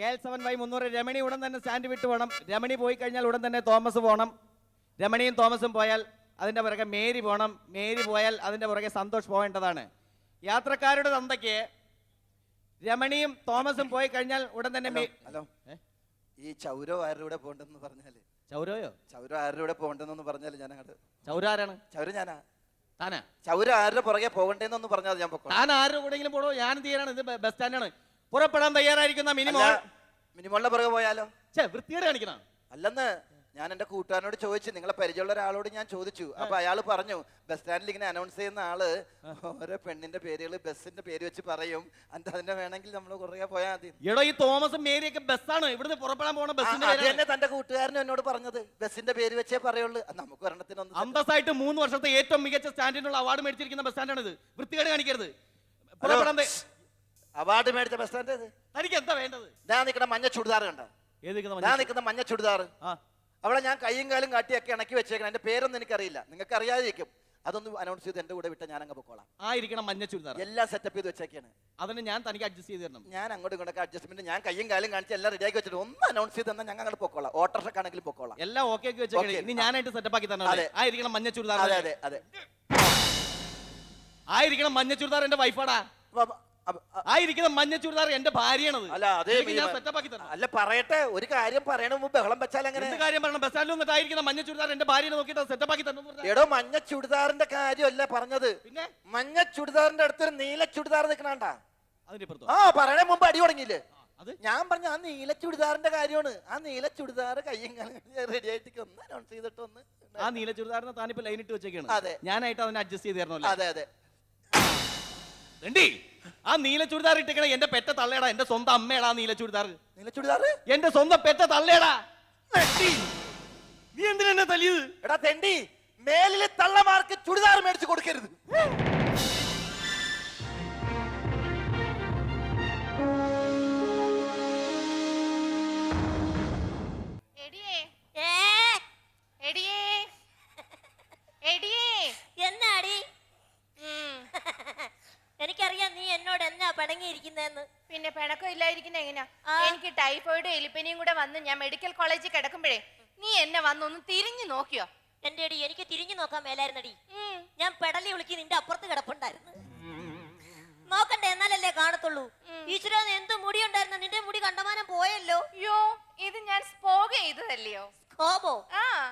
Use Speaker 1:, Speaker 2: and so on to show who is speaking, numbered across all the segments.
Speaker 1: K L seven Y മുന്നൂറ് രമണി ഉടൻ തന്നെ സ്റ്റാൻഡ് വിട്ട് പോകണം. രമണി പോയി കഴിഞ്ഞാൽ ഉടൻ തന്നെ തോമസ് പോകണം. രമണിയും തോമസും പോയാൽ അതിന്റെ പുറകെ മേരി പോകണം. മേരി പോയാൽ അതിന്റെ പുറകെ സന്തോഷ് പോകേണ്ടതാണ്. യാത്രക്കാരുടെ തന്തയ്ക്ക് രമണിയും തോമസും പോയി കഴിഞ്ഞാൽ ഉടൻ തന്നെ
Speaker 2: ഹലോ? ഈ ചൗരോ ആരുടെ കൂടെ പോണ്ടെന്ന് പറഞ്ഞാൽ?
Speaker 1: ചൗരയോ?
Speaker 2: ചൗര ആരുടെ കൂടെ പോണ്ടെന്ന് പറഞ്ഞാൽ ഞാൻ അങ്ങോട്ട്
Speaker 1: ചൗര ആരാണ്?
Speaker 2: ചൗര ഞാനാ?
Speaker 1: താനാ?
Speaker 2: ചൗര ആരുടെ പുറകെ പോകണ്ടേന്നൊന്ന് പറഞ്ഞാൽ ഞാൻ
Speaker 1: താൻ ആരുടെ കൂടെങ്കിലും പോകണോ ഞാൻ തീരാണ് ഇത് ബസ് സ്റ്റാൻഡാണ്. പുറപ്പെടാൻ തയ്യാറായിരിക്കുന്ന
Speaker 2: മിനിമോൾ മിനിമോളിന്റെ പുറകെ പോയാലോ?
Speaker 1: ചേ വൃത്തിയോടെ കാണിക്കണം.
Speaker 2: അല്ലെന്ന് ഞാൻ എന്റെ കൂട്ടുകാരനോട് ചോദിച്ചു നിങ്ങളെ പരിചയമുള്ള ഒരാളോട് ഞാൻ ചോദിച്ചു. അപ്പൊ അയാൾ പറഞ്ഞു ബസ് സ്റ്റാൻഡിൽ ഇങ്ങനെ അനൗൺസ് ചെയ്യുന്ന ആൾ ഓരോ പെണ്ണിന്റെ പേരുകൾ ബസ്സിന്റെ പേര് വെച്ച് പറയും. എന്നിട്ട് അതിന്റെ വേണമെങ്കിൽ നമ്മൾ കുറേ പോയാൽ മതി.
Speaker 1: എടോ ഈ തോമസും മേരിയൊക്കെ ബസ്സാണ്. ഇവിടുന്ന് പുറപ്പെടാൻ പോണ ബസ്സിന്റെ
Speaker 2: തന്റെ കൂട്ടുകാരനും എന്നോട് പറഞ്ഞത്. ബസ്സിന്റെ പേര് വെച്ചേ പറയുള്ളൂ. നമുക്ക് ഒരെണ്ണത്തിനൊന്നും
Speaker 1: അന്തസ്സായിട്ട് മൂന്ന് വർഷത്തെ ഏറ്റവും മികച്ച സ്റ്റാൻഡിനുള്ള അവാർഡ് മേടിച്ചിരിക്കുന്ന ബസ് സ്റ്റാൻഡാണ് ഇത് വൃത്തികേട് കാണിക്കരുത്. പുറപ്പെടാൻ
Speaker 2: അവാർഡ് മേടിച്ച ബസ് സ്റ്റാൻഡ്
Speaker 1: തനിക്ക് എന്താ വേണ്ടത്?
Speaker 2: ഞാൻ നിൽക്കുന്ന മഞ്ഞ ചുടിദാർ കണ്ട? ഞാൻ നിൽക്കുന്ന മഞ്ഞ ചുടിദാർ അവിടെ ഞാൻ കൈയും കാലും കാട്ടിയൊക്കെ ഇണക്കി വെച്ചേക്കണം. എന്റെ പേരൊന്നും എനിക്കറിയില്ല. നിങ്ങൾക്ക് അറിയാതിരിക്കും അതൊന്ന് അനൗൺസ് ചെയ്ത് എന്റെ കൂടെ വിട്ട ഞാൻ അങ്ങ് പൊക്കോളാം.
Speaker 1: ആ ഇരിക്കണം മഞ്ഞ ചുരിദാർ
Speaker 2: എല്ലാം സെറ്റപ്പ് ചെയ്ത് വെച്ചേക്കാണ്.
Speaker 1: അതിന് ഞാൻ തനിക്ക് അഡ്ജസ്റ്റ് ചെയ്ത് തരണം.
Speaker 2: ഞാൻ അങ്ങോട്ടും ഇങ്ങോട്ടൊക്കെ അഡ്ജസ്റ്റ്മെന്റ് ഞാൻ കയ്യും കാലും കാണിച്ച് എല്ലാം റെഡിയാക്കി വെച്ചിട്ട് ഒന്ന് അനൗൺസ് ചെയ്ത് തന്നാൽ ഞങ്ങൾ അങ്ങോട്ട് പൊക്കോളാം. ഓട്ടോറിക്ഷക്കാണെങ്കിലും പൊക്കോളാം.
Speaker 1: എല്ലാം ഓക്കെ ആക്കി വെച്ചേക്കണേ. ഇനി ഞാനായിട്ട് സെറ്റപ്പ് ആക്കി തന്നെ ആയിരിക്കണം മഞ്ഞ ചുരിദാർ
Speaker 2: അതെ അതെ അതെ.
Speaker 1: ആ ഇരിക്കണം മഞ്ഞ ചുരിദാർ എന്റെ വൈഫാടാ
Speaker 2: അപ്പൊ- അപ്പൊ- അപ്പൊ- അ-
Speaker 1: ആ ഇരിക്കുന്ന മഞ്ഞ ചുരിദാർ എന്റെ ഭാര്യയാണത്.
Speaker 2: അല്ല അതേ
Speaker 1: ഞാൻ സെറ്റപ്പ് ആക്കി തരണം.
Speaker 2: അല്ല പറയട്ടെ ഒരു കാര്യം പറയണ മുമ്പ് ബഹളം വെച്ചാൽ അങ്ങനെ
Speaker 1: എന്ത് കാര്യം പറയണം? ബസ് സ്റ്റാൻഡിൽ ആയിരിക്കുന്ന മഞ്ഞ ചുരിദാർ എന്റെ ഭാര്യനെ നോക്കിയിട്ട് സെറ്റപ്പ് ആക്കി തരണം
Speaker 2: എടോ മഞ്ഞ ചുരിദാറിന്റെ കാര്യമല്ല പറഞ്ഞത്.
Speaker 1: പിന്നെ?
Speaker 2: മഞ്ഞ ചുരിദാറിന്റെ അടുത്തൊരു നീല ചുരിദാർ നിൽക്കണണ്ട ആ പറയണ മുമ്പ് അടി തുടങ്ങിയില്ലേ?
Speaker 1: അത്?
Speaker 2: ഞാൻ പറഞ്ഞ ആ നീല ചുടിദാറിന്റെ കാര്യമാണ്. ആ നീല ചുടിദാർ കയ്യും റെഡി ആയിട്ട് ഒന്ന് അനൗൺസ് ചെയ്തിട്ട് ഒന്ന്
Speaker 1: ആ നീല ചുരിദാറിന് താനിപ്പോ ലൈൻ ഇട്ട് വെച്ചേക്കാണ്.
Speaker 2: അതെ.
Speaker 1: ഞാനായിട്ട് അതിനെ അഡ്ജസ്റ്റ് ചെയ്ത് തരണമല്ലോ?
Speaker 2: അതെ അതെ.
Speaker 1: രണ്ടി ആ നീല ചുരിദാർ ഇട്ടിക്കണ എന്റെ പെറ്റ തള്ളേടാ എന്റെ സ്വന്തം അമ്മേടാ ആ നീല ചുരിദാർ.
Speaker 2: നീല ചുരിദാർ?
Speaker 1: എന്റെ സ്വന്തം പെറ്റ തള്ളേടാ. നീ എന്തിനാ എന്നെ തല്ലിയത്?
Speaker 2: എടാ തെണ്ടി മേലിലെ തള്ളമാർക്ക് ചുരിദാർ മേടിച്ചു കൊടുക്കരുത്.
Speaker 3: എനിക്കറിയാം നീ എന്നോട് എന്നാ പടങ്ങിയിരിക്കുന്നെന്ന്
Speaker 4: പിന്നെ പിണക്കം ഇല്ലായിരിക്കുന്ന എങ്ങനെയാ? എനിക്ക് ടൈഫോയിഡ് എലിപ്പനിയും കൂടെ വന്ന് ഞാൻ മെഡിക്കൽ കോളേജിൽ കിടക്കുമ്പോഴേ നീ എന്നെ വന്നൊന്ന് തിരിഞ്ഞു നോക്കിയോ?
Speaker 3: എന്റെ അടി എനിക്ക് തിരിഞ്ഞു നോക്കാൻ മേലായിരുന്നടി. ഞാൻ പെടലി വിളിക്ക് നിന്റെ അപ്പുറത്ത് കിടപ്പുണ്ടായിരുന്നു. നോക്കണ്ടേ എന്നാലല്ലേ കാണത്തുള്ളൂ. ഈശ്വരോ എന്ത് മുടി ഉണ്ടായിരുന്നു നിന്റെ മുടി കണ്ടമാനം പോയല്ലോ.
Speaker 4: അയ്യോ ഇത് ഞാൻ സ്പോക ചെയ്തതല്ലയോ?
Speaker 3: കോപോ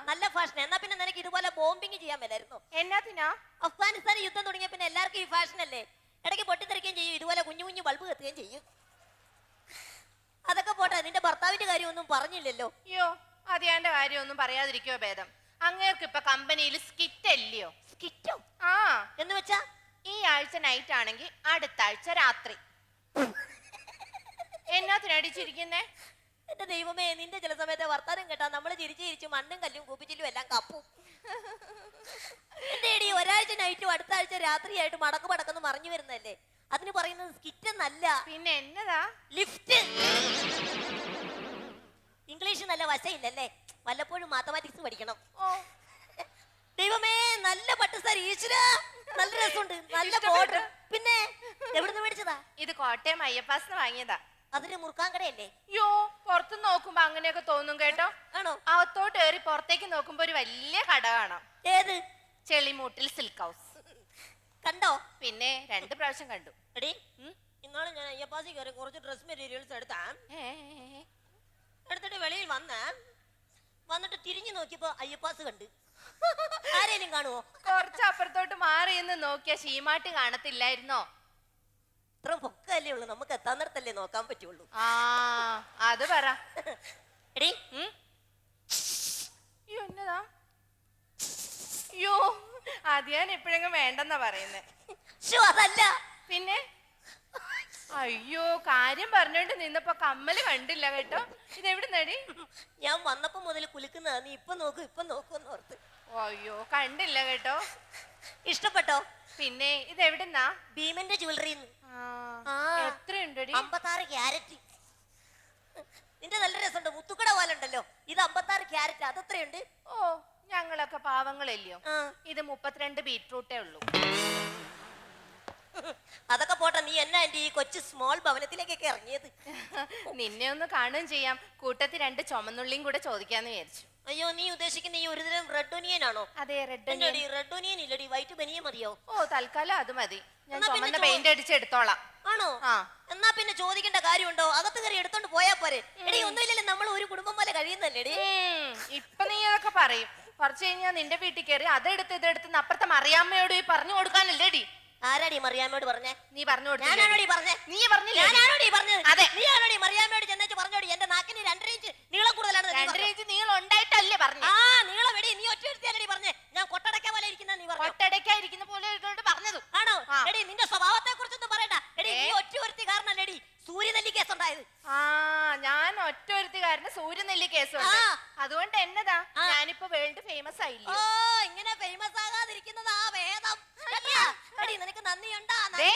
Speaker 3: നല്ല ഫാഷൻ എന്നാ പിന്നെ നിനക്ക് ഇതുപോലെ ബോംബിങ് ചെയ്യാൻ മേലായിരുന്നു?
Speaker 4: എന്നാത്തിനാ
Speaker 3: അഫ്ഗാനിസ്ഥാൻ യുദ്ധം തുടങ്ങിയ പിന്നെ എല്ലാവർക്കും ഈ ഫാഷൻ അല്ലേ ഇടയ്ക്ക് പൊട്ടിത്തെറിക്കുകയും ചെയ്യും. ഇതുപോലെ കുഞ്ഞു കുഞ്ഞു ബൾബ് കത്തുകയും ചെയ്യും. അതൊക്കെ പോട്ടെ നിന്റെ ഭർത്താവിന്റെ കാര്യമൊന്നും പറഞ്ഞില്ലല്ലോ.
Speaker 4: അയ്യോ അതിയാന്റെ കാര്യമൊന്നും പറയാതിരിക്കോ ഭേദം? അങ്ങേർക്ക് ഇപ്പൊ കമ്പനിയിൽ സ്കിറ്റ് അല്ലയോ?
Speaker 3: സ്കിറ്റോ?
Speaker 4: ആ.
Speaker 3: എന്ന് വെച്ചാ?
Speaker 4: ഈ ആഴ്ച നൈറ്റ് ആണെങ്കിൽ അടുത്ത ആഴ്ച രാത്രി. എന്നാത്തിനടിച്ചിരിക്കുന്നേ
Speaker 3: എന്റെ ദൈവമേ നിന്റെ ചില സമയത്തെ വർത്താനം കേട്ടാ നമ്മൾ ചിരിച്ചു ചിരിച്ചു മണ്ണും കല്ലും കൂപ്പിച്ചിലും എല്ലാം കപ്പും. എന്റെ എടി ഒരാഴ്ച നൈറ്റും അടുത്ത ആഴ്ച രാത്രിയായിട്ട് മടക്ക് മടക്കെന്ന് മറിഞ്ഞു വരുന്നല്ലേ അതിന് പറയുന്നത് സ്കിറ്റ് എന്നല്ല.
Speaker 4: പിന്നെ എന്നതാ?
Speaker 3: ലിഫ്റ്റ് ഇംഗ്ലീഷ് നല്ല വശയില്ലല്ലേ? വല്ലപ്പോഴും മാത്തമാറ്റിക്സ് പഠിക്കണം.
Speaker 4: ഓ.
Speaker 3: ദൈവമേ നല്ല പട്ട് സാർ ഈശ്വര. നല്ല രസമുണ്ട്. നല്ല. ബോർഡർ പിന്നെ എവിടുന്ന് മേടിച്ചതാ?
Speaker 4: ഇത് കോട്ടയം അയ്യപ്പാസിന് വാങ്ങിയതാ.
Speaker 3: അതിന് മുറുക്കാൻ കടയല്ലേ?
Speaker 4: യോ പുറത്ത് നോക്കുമ്പോ അങ്ങനെയൊക്കെ തോന്നും കേട്ടോ.
Speaker 3: ആണോ?
Speaker 4: അകത്തോട്ട് കയറി പുറത്തേക്ക് നോക്കുമ്പോ ഒരു വലിയ കട കാണാം.
Speaker 3: ഏത്?
Speaker 4: ചെളിമൂട്ടിൽ സിൽക്ക് ഹൗസ്.
Speaker 3: കണ്ടോ?
Speaker 4: പിന്നെ രണ്ട് പ്രാവശ്യം കണ്ടു.
Speaker 3: എടി ഇന്നാളെ ഞാൻ അയ്യപ്പാസി കയറി കുറച്ച് ഡ്രസ് മെറ്റീരിയൽസ് എടുത്താ. എടുത്തിട്ട് വെളിയിൽ വന്ന വന്നിട്ട് തിരിഞ്ഞു നോക്കിയപ്പോ അയ്യപ്പാസ് കണ്ട്. ആരേലും കാണുവോ?
Speaker 4: കുറച്ച് അപ്പുറത്തോട്ട് മാറി എന്ന് നോക്കിയ ശീമാട്ട് കാണത്തില്ലായിരുന്നോ?
Speaker 3: ഇത്ര പൊക്കല്ലേ ഉള്ളു. നമുക്ക് എത്താൻ നേരത്തല്ലേ നോക്കാൻ പറ്റുള്ളൂ.
Speaker 4: ആ അത് പറ.
Speaker 3: എടി
Speaker 4: ഉം? അയ്യോ എന്നതാ? അയ്യോ അത് ഞാൻ എപ്പോഴെങ്കിലും വേണ്ടെന്നാ പറയുന്നേ.
Speaker 3: അതല്ല.
Speaker 4: പിന്നെ? അയ്യോ കാര്യം പറഞ്ഞോണ്ട് നിന്നപ്പോ കമ്മൽ കണ്ടില്ല കേട്ടോ. ഇതെവിടെ നടി
Speaker 3: ഞാൻ വന്നപ്പോ മുതൽ കുലുക്കുന്നതാ. നീ ഇപ്പൊ നോക്കൂ ഇപ്പൊ നോക്കൂ എന്ന് ഓർത്ത്.
Speaker 4: അയ്യോ കണ്ടില്ല കേട്ടോ.
Speaker 3: ഇഷ്ടപ്പെട്ടോ?
Speaker 4: പിന്നെ ഇതെവിടുന്നാ?
Speaker 3: ഭീമന്റെ ജ്വല്ലറി ആ.
Speaker 4: എത്രയുണ്ടടി?
Speaker 3: അമ്പത്താറ് ക്യാരറ്റ്. നിന്റെ നല്ല രസമുണ്ട്. മുത്തുക്കട പോലെ ഉണ്ടല്ലോ. ഇത് അമ്പത്താറ് ക്യാരറ്റ്. അതെത്രയുണ്ട്?
Speaker 4: ഓ ഞങ്ങളൊക്കെ പാവങ്ങളല്ലയോ ഇത് മുപ്പത്തിരണ്ട് ബീറ്റ്റൂട്ടേ ഉള്ളൂ.
Speaker 3: അതൊക്കെ പോട്ടെ നീ എന്നാ എന്റെ ഈ കൊച്ചു സ്മോൾ ഭവനത്തിലേക്കൊക്കെ ഇറങ്ങിയത്?
Speaker 4: നിന്നെ ഒന്ന് കാണുകയും ചെയ്യാം. കൂട്ടത്തിൽ രണ്ട് ചുമന്നുള്ളിയും കൂടെ ചോദിക്കാന്ന് വിചാരിച്ചു.
Speaker 3: അയ്യോ നീ ഉദ്ദേശിക്കുന്ന ഈ ഒരു തരം റെഡ് ഒനിയൻ ആണോ?
Speaker 4: അതെ റെഡ്
Speaker 3: എന്നോടി റെഡ് ഒനിയൻ ഇല്ലടി വൈറ്റ് ബനിയ മതിയോ?
Speaker 4: ഓ തൽക്കാലം അത് മതി. ഞാൻ
Speaker 3: എന്നാ പിന്നെ
Speaker 4: ചുമന്ന
Speaker 3: ചോ-
Speaker 4: പെയിന്റ് അടിച്ച് എടുത്തോളാം.
Speaker 3: ആണോ?
Speaker 4: ആ.
Speaker 3: എന്നാ പിന്നെ ചോദിക്കേണ്ട കാര്യമുണ്ടോ? അകത്ത് കയറി എടുത്തോണ്ട് പോയാ പോരെ. എടി ഒന്നുമില്ലല്ലോ നമ്മൾ ഒരു കുടുംബം പോലെ കഴിയുന്നല്ലേ
Speaker 4: ഉം, ഇപ്പൊ നീ അതൊക്കെ പറയും. കുറച്ച് കഴിഞ്ഞാൽ നിന്റെ വീട്ടിൽ കയറി അതെടുത്ത് ഇതെടുത്ത് അപ്പുറത്തെ മറിയാമ്മയോട് ഈ പറഞ്ഞു കൊടുക്കാനല്ലേടി
Speaker 3: ആരാടി മറിയാമ്മയോട് പറഞ്ഞേ?
Speaker 4: നീ പറഞ്ഞു
Speaker 3: ഞാനാണോടി പറഞ്ഞേ?
Speaker 4: നീ പറഞ്ഞില്ലേ?
Speaker 3: ഞാനാണോടി പറഞ്ഞത്
Speaker 4: അതെ.
Speaker 3: നീ ആണോടി മറിയാമ്മയോട് ചെന്നേച്ച് പറഞ്ഞോടി? എന്റെ നാക്കിന് രണ്ടര ഇഞ്ച് നീളം കൂടുതലാണ്
Speaker 4: രണ്ടര ഇഞ്ച് നീളം ഉണ്ടായിട്ടല്ലേ പറഞ്ഞു?
Speaker 3: ആ നീളം എടി നീ ഒറ്റ എടുത്തിയല്ലടി പറഞ്ഞേ. ഞാൻ കൊട്ടടക്ക പോലെ ഇരിക്കുന്ന നീ പറഞ്ഞു.
Speaker 4: ഒട്ടടയ്ക്കായിരിക്കുന്ന പോലെ ഇട്ടോണ്ട് പറഞ്ഞതും.
Speaker 3: ആണോ. എടി നിന്റെ സ്വഭാവത്തെ കുറിച്ചൊന്നും പറയണ്ട. എടി നീ ഒറ്റ ഒരുത്തി കാരണല്ലേടി സൂര്യനെല്ലി കേസ് ഉണ്ടായത്
Speaker 4: ആ ഞാൻ ഒറ്റ ഒരുത്തുകാരന് സൂര്യനെല്ലി
Speaker 3: കേസ്.
Speaker 4: അതുകൊണ്ട് എന്നതാ. ഞാനിപ്പോ വേൾഡ് ഫേമസ്
Speaker 3: ഓ ഇങ്ങനെ ഫേമസ് ആകാതിരിക്കുന്നതാ വേദം. എടി നിനക്ക് നന്ദിയുണ്ടാ? നന്ദി.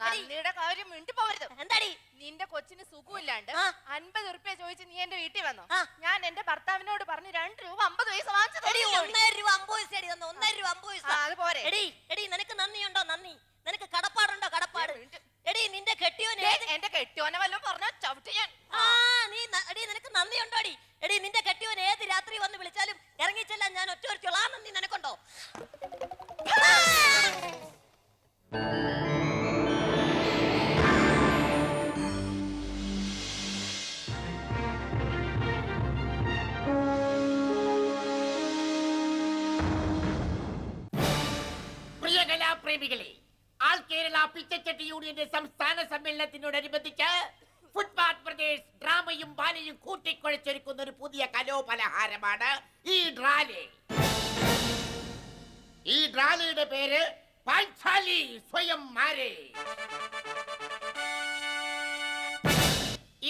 Speaker 4: നന്ദിയുടെ കാര്യം മിണ്ടി പോവരുത്.
Speaker 3: എന്താടി?
Speaker 4: നിന്റെ കൊച്ചിന് സുഖമില്ലാണ്ട്. അൻപത് ഉറുപ്പ്യ ചോദിച്ച് നീ എന്റെ വീട്ടിൽ വന്നോ? ഞാൻ എന്റെ ഭർത്താവിനോട് പറഞ്ഞു രണ്ട് രൂപ അമ്പത് പൈസ വാങ്ങിച്ചു
Speaker 3: തന്നു ഒന്നര രൂപ അമ്പത് പൈസ എടി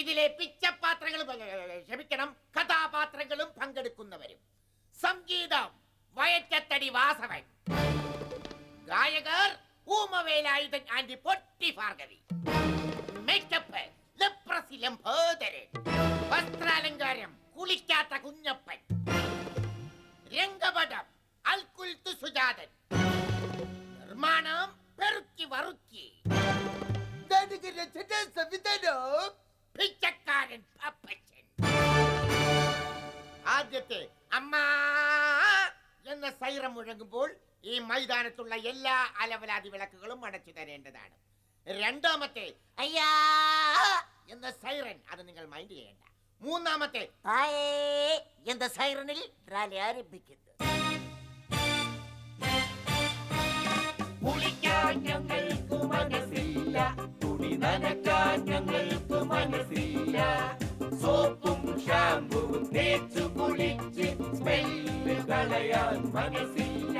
Speaker 5: ഇതിലെ പിച്ചപാത്രങ്ങളും ഏ, ക്ഷമിക്കണം കഥാപാത്രങ്ങളും പങ്കെടുക്കുന്നവരും. സംഗീതം വയറ്റത്തടി വാസവൻ. ഗായകർ ഊമവേലായുധൻ ആൻഡ് പൊട്ടി ഭാർഗവി. മേക്കപ്പ് ലപ്രസി ഭോദരൻ വസ്ത്രാലങ്കാരം കുളിക്കാത്ത കുഞ്ഞപ്പൻ. രംഗപടം അൽകുൽത്തു സുജാതൻ. നിർമ്മാണം പെറുക്കി വറുക്കി. സംവിധാനം പിച്ചക്കാരൻ പപ്പച്ചൻ ആദ്യത്തെ അമ്മ എന്ന സൈറം മുഴങ്ങുമ്പോൾ ഈ മൈതാനത്തുള്ള എല്ലാ അലവലാതി വിളക്കുകളും അടച്ചു തരേണ്ടതാണ്. രണ്ടാമത്തെ അയ്യാ എന്ന സൈറൻ അത് നിങ്ങൾ മൈൻഡ് ചെയ്യേണ്ട. മൂന്നാമത്തെ തായേ എന്ന സൈറനിൽ റാലി ആരംഭിക്കുന്നു. കുളിക്കാൻ ഞങ്ങൾക്ക് മനസ്സില്ല. തുണി നനക്കാൻ ഞങ്ങൾക്ക് മനസ്സില്ല. സോപ്പും ഷാമ്പുവും തേച്ചു കുളിച്ച് സ്മെല്ല് കളയാൻ മനസ്സില്ല.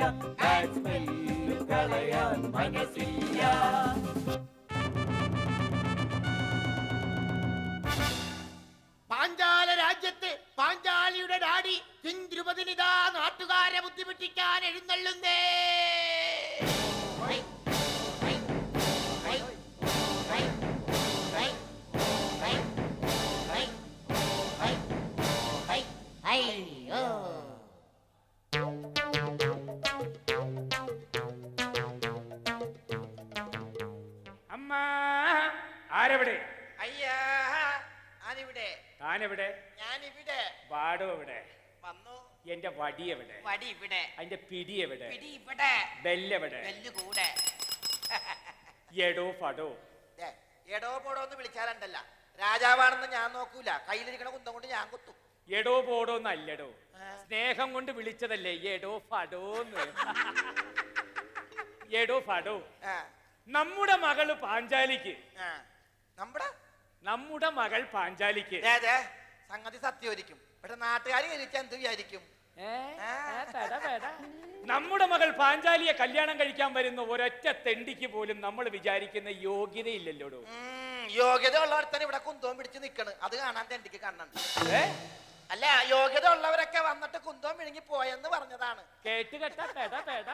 Speaker 5: സ്മെല്ല് കളയാൻ മനസ്സില്ല. പാഞ്ചാല രാജ്യത്ത് പാഞ്ചാലിയുടെ ഡാഡി കിന്ദ്രുപതിനിതാ നാട്ടുകാരെ ബുദ്ധിമുട്ടിക്കാൻ എഴുന്നള്ളുന്നേ. ഹൈയോ.
Speaker 6: അമ്മ ആരെവിടെ?
Speaker 2: അയ്യാ ഞാനിവിടെ.
Speaker 6: താനെവിടെ?
Speaker 2: ഞാനിവിടെ.
Speaker 6: പാടും എവിടെ?
Speaker 2: വന്നു.
Speaker 6: എന്റെ വടി എവിടെ?
Speaker 2: വടി ഇവിടെ.
Speaker 6: അതിന്റെ പിടി എവിടെ?
Speaker 2: പിടി ഇവിടെ.
Speaker 6: ബെല്ലെവിടെ
Speaker 2: ബെല്ല് കൂടെ.
Speaker 6: എടോ ഫടോ
Speaker 2: ദേ, എടോ പടോ എന്ന് വിളിച്ചാലുണ്ടല്ല. രാജാവാണെന്ന് ഞാൻ നോക്കൂല. കയ്യിലിരിക്കണ കുന്തം കൊണ്ട് ഞാൻ കുത്തും.
Speaker 6: എടോ പോടോ നല്ലടോ. സ്നേഹം കൊണ്ട് വിളിച്ചതല്ലേ എടോ ഫടോന്ന്. എടോ ഫടോ. നമ്മുടെ മകൾ പാഞ്ചാലിക്ക്.
Speaker 2: നമ്മുടെ?
Speaker 6: നമ്മുടെ മകൾ പാഞ്ചാലിക്ക്.
Speaker 2: സംഗതി സത്യമായിരിക്കും പക്ഷെ നാട്ടുകാരി കഴിക്കാൻ എന്ത് വിചാരിക്കും.
Speaker 6: നമ്മുടെ മകൾ പാഞ്ചാലിയെ കല്യാണം കഴിക്കാൻ വരുന്ന ഒരൊറ്റ തെണ്ടിക്ക് പോലും നമ്മൾ വിചാരിക്കുന്ന യോഗ്യതയില്ലല്ലോടോ.
Speaker 2: യോഗ്യത ഉള്ളവർ തന്നെ ഇവിടെ കുന്തവും പിടിച്ച് നിക്കണ്. അത് കാണാൻ തെണ്ടിക്ക് കണ്ണുണ്ട്. അല്ല യോഗ്യത ഉള്ളവരൊക്കെ വന്നിട്ട് കുന്തവും വിഴുങ്ങി പോയെന്ന് പറഞ്ഞതാണ്.
Speaker 6: കേട്ട് കേട്ട പേട. പേട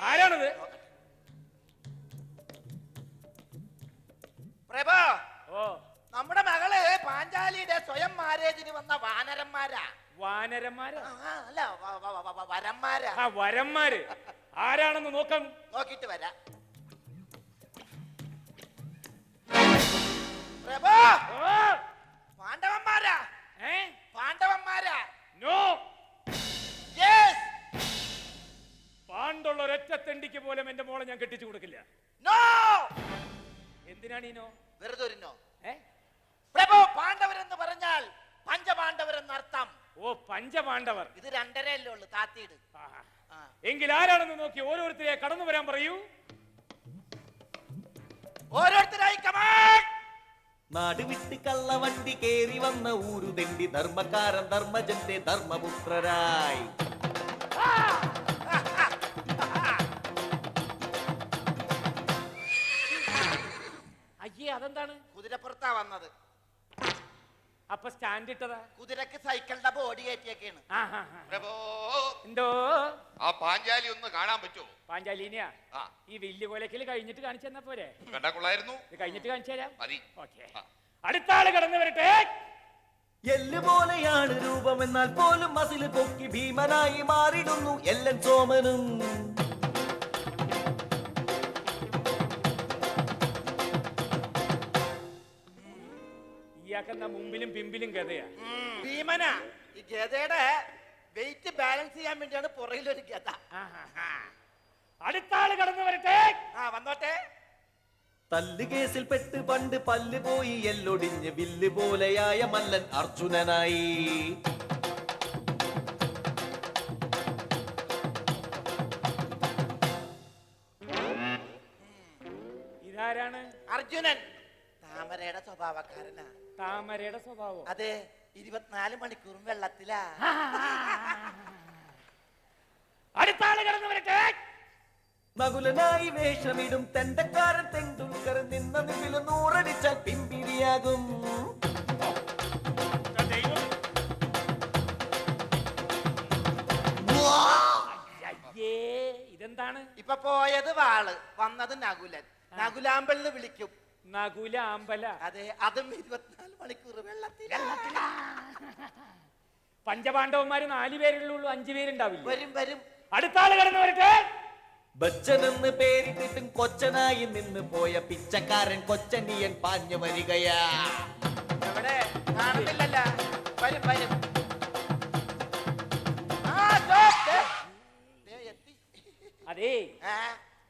Speaker 6: ആരാണത്?
Speaker 2: പ്രഭോ
Speaker 6: ഓ.
Speaker 2: നമ്മുടെ മകൾ പാഞ്ചാലിയുടെ സ്വയം മാരേജിന് വന്ന വാനരന്മാരാ.
Speaker 6: വാനരന്മാരാ?
Speaker 2: ആ, അല്ല വ- വ- വ- വ- വരന്മാരാ.
Speaker 6: ആ വരന്മാര്. ആരാണെന്ന് നോക്കാം.
Speaker 2: നോക്കിട്ട് വരാം. പ്രഭു! പാണ്ഡവന്മാരാ!
Speaker 6: ഏ?
Speaker 2: പാണ്ഡവന്മാരാ!
Speaker 6: നോ!
Speaker 2: യെസ്
Speaker 6: പാണ്ടുള്ള ഒരൊറ്റ തെണ്ടിക്ക് പോലും എന്റെ മോളെ ഞാൻ കെട്ടിച്ചു കൊടുക്കില്ല.
Speaker 2: നോ
Speaker 6: എന്തിനാണ് ഈ നോ?
Speaker 2: വെറുതെ ഒരു നോ
Speaker 6: ഏ?
Speaker 2: പ്രഭു പാണ്ഡവരെന്ന് പറഞ്ഞാൽ പഞ്ചപാണ്ഡവരെന്ന് അർത്ഥം.
Speaker 6: ഓ പഞ്ചപാണ്ഡവർ.
Speaker 2: ഇത് രണ്ടരയല്ലേ ഉള്ളു താത്തിയിട്.
Speaker 6: എങ്കിൽ ആരാണെന്ന് നോക്കി ഓരോരുത്തരെ കടന്നു വരാൻ പറയൂ.
Speaker 2: ഓരോരുത്തരായി കമാൻ
Speaker 1: നാട് വിട്ട് കള്ളവണ്ടി കേറി വന്ന ഊരുതെണ്ടി ധർമ്മക്കാരൻ ധർമ്മജന്റെ ധർമ്മപുത്രരായി.
Speaker 6: അയ്യേ അതെന്താണ്?
Speaker 2: കുതിരപ്പുറത്താ വന്നത്.
Speaker 6: അപ്പൊ സ്റ്റാൻഡ് ഇട്ടതാ.
Speaker 2: കുതിരക്ക് സൈക്കിളിന്റെ ബോഡി കയറ്റിയൊക്കെയാണ്
Speaker 6: ആഹാ.
Speaker 7: പ്രഭോ.
Speaker 6: എന്തോ?
Speaker 7: ആ പാഞ്ചാലി ഒന്ന് കാണാൻ പറ്റുമോ?
Speaker 6: പാഞ്ചാലിനിയാ?
Speaker 7: ആ.
Speaker 6: ഈ വലിയ കൊലക്കിൽ കഴിഞ്ഞിട്ട് കാണിച്ചു തന്നാ പോരെ?
Speaker 7: കണ്ടാ കൊള്ളായിരുന്നു.
Speaker 6: ഇത് കഴിഞ്ഞിട്ട് കാണിച്ചു തരാം.
Speaker 7: മതി.
Speaker 6: ഓക്കെ.
Speaker 7: ആ.
Speaker 6: അടുത്ത ആൾ കടന്നു വരട്ടെ.
Speaker 1: എല്ല് പോലെയാണ് രൂപമെന്നാൽ പോലും മസിൽ പൊക്കി ഭീമനായി മാറിടുന്നു എല്ലൻ സോമനും.
Speaker 6: ഇയാക്കെന്നാ മുമ്പിലും പിമ്പിലും ഗതയാ.
Speaker 2: ഭീമന ഈ ഗതയുടെ വെയിറ്റ് ബാലൻസ് ചെയ്യാൻ വേണ്ടിയാണ് പുറകിലൊരു ഗത.
Speaker 6: അടുത്താൾ അടുത്ത ആൾ കടന്നു വരട്ടെ.
Speaker 2: ആ വന്നോട്ടെ.
Speaker 1: തല്ല് കേസിൽ പെട്ട് പണ്ട് പല്ല് പോയി എല്ലൊടിഞ്ഞ് വില്ല് പോലെയായ മല്ലൻ അർജുനനായി.
Speaker 6: ഇതാരാണ്?
Speaker 2: അർജുനൻ. താമരയുടെ സ്വഭാവക്കാരനാ
Speaker 6: താമരയുടെ സ്വഭാവം.
Speaker 2: അതെ ഇരുപത്തിനാല് മണിക്കൂറും വെള്ളത്തിലാ.
Speaker 6: അടുത്ത ആൾ കടന്നു വരട്ടെ.
Speaker 1: മകുലനായി വേഷമിടും തെണ്ടക്കാരൻ തെണ്ടുൽക്കർ. നിന്ന നിമിൽ നൂറടിച്ചാൽ പിമ്പിരിയാകും
Speaker 6: ദൈവം. അയ്യേ ഇതെന്താണ്?
Speaker 2: ഇപ്പൊ പോയത് വാൾ വന്നത് നകുലൻ. നകുലാമ്പൽ വിളിക്കും.
Speaker 6: നകുല അമ്പല
Speaker 2: അതെ അതും ഇരുപത്തിനാല് മണിക്കൂർ വെള്ളത്തിൽ
Speaker 6: പഞ്ചപാണ്ഡവന്മാര് നാലു പേരുള്ളൂ അഞ്ചു പേരുണ്ടാവില്ല?
Speaker 2: വരും വരും.
Speaker 6: അടുത്ത ആൾ കടന്നു വരട്ടെ.
Speaker 1: ബച്ചനെന്ന് പേരിട്ടിട്ടും കൊച്ചനായി നിന്ന് പോയ പിച്ചക്കാരൻ കൊച്ചനിയൻ പാഞ്ഞു വരികയാ.
Speaker 2: എവിടെ? കാണുന്നില്ലല്ല വരും വരും. ആ, stop, ദേ. ദേ, എത്തി.
Speaker 6: അതേ.
Speaker 2: ആ,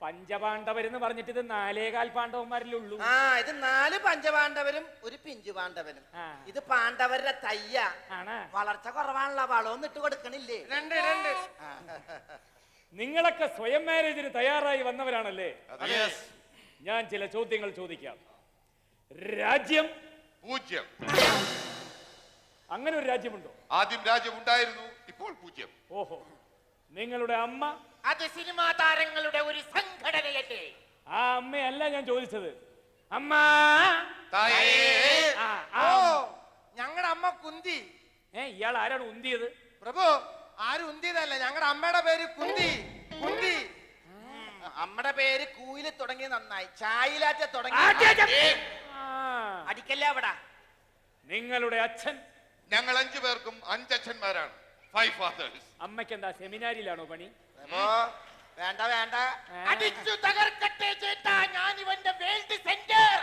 Speaker 6: പഞ്ചപാണ്ഡവരെന്ന് പറഞ്ഞിട്ട് ഇത് നാലേകാൽ പാണ്ഡവന്മാരിലുള്ളൂ.
Speaker 2: ആ ഇത് നാല് പഞ്ചപാണ്ഡവരും ഒരു പിഞ്ചു പാണ്ഡവനും.
Speaker 6: ആ.
Speaker 2: ഇത് പാണ്ഡവരുടെ തയ്യ.
Speaker 6: ആണ്.
Speaker 2: വളർച്ച കുറവാണല്ലോ വളവും ഇട്ട് കൊടുക്കണില്ലേ?
Speaker 6: രണ്ട് രണ്ട്. നിങ്ങളൊക്കെ സ്വയം മാരേജിന് തയ്യാറായി വന്നവരാണല്ലേ? ഞാൻ ചില ചോദ്യങ്ങൾ ചോദിക്കാം. രാജ്യം?
Speaker 7: പൂജ്യം.
Speaker 6: അങ്ങനെ ഒരു രാജ്യമുണ്ടോ?
Speaker 7: ആദ്യം രാജ്യം ഉണ്ടായിരുന്നു ഇപ്പോൾ പൂജ്യം.
Speaker 6: ഓഹോ. നിങ്ങളുടെ അമ്മ
Speaker 2: അത് സിനിമാ താരങ്ങളുടെ ഒരു സംഘടനയല്ലേ?
Speaker 6: ആ അമ്മയല്ല ഞാൻ ചോദിച്ചത്. അമ്മ!
Speaker 7: തായേ!
Speaker 6: ആ, ആ.
Speaker 8: ഓ
Speaker 6: അമ്മ.
Speaker 8: ഞങ്ങളുടെ അമ്മ കുന്തി.
Speaker 6: ഏ ഇയാൾ ആരാണ് ഉന്തിയത്?
Speaker 8: പ്രഭു ആരും ഉന്തിയതല്ല. ഞങ്ങളുടെ അമ്മയുടെ പേര് കുന്തി. കുന്തി.
Speaker 2: അമ്മയുടെ പേര് കൂയിൽ തുടങ്ങി നന്നായി. ചായിലാറ്റ തുടങ്ങി.
Speaker 6: ആ,
Speaker 2: അടിക്കല്ലേ അവിടെ?
Speaker 6: നിങ്ങളുടെ അച്ഛൻ?
Speaker 7: ഞങ്ങൾ അഞ്ചു പേർക്കും അഞ്ചച്ഛന്മാരാണ്. ഫൈവ് ഫാദേഴ്സ്
Speaker 6: അമ്മയ്ക്ക് എന്താ സെമിനാരിയിലാണോ പണി?
Speaker 2: വേണ്ട വേണ്ട? അടിച്ചു തകർക്കട്ടെ ചേട്ടാ ഞാൻ ഇവന്റെ വേൾഡ് സെന്റർ.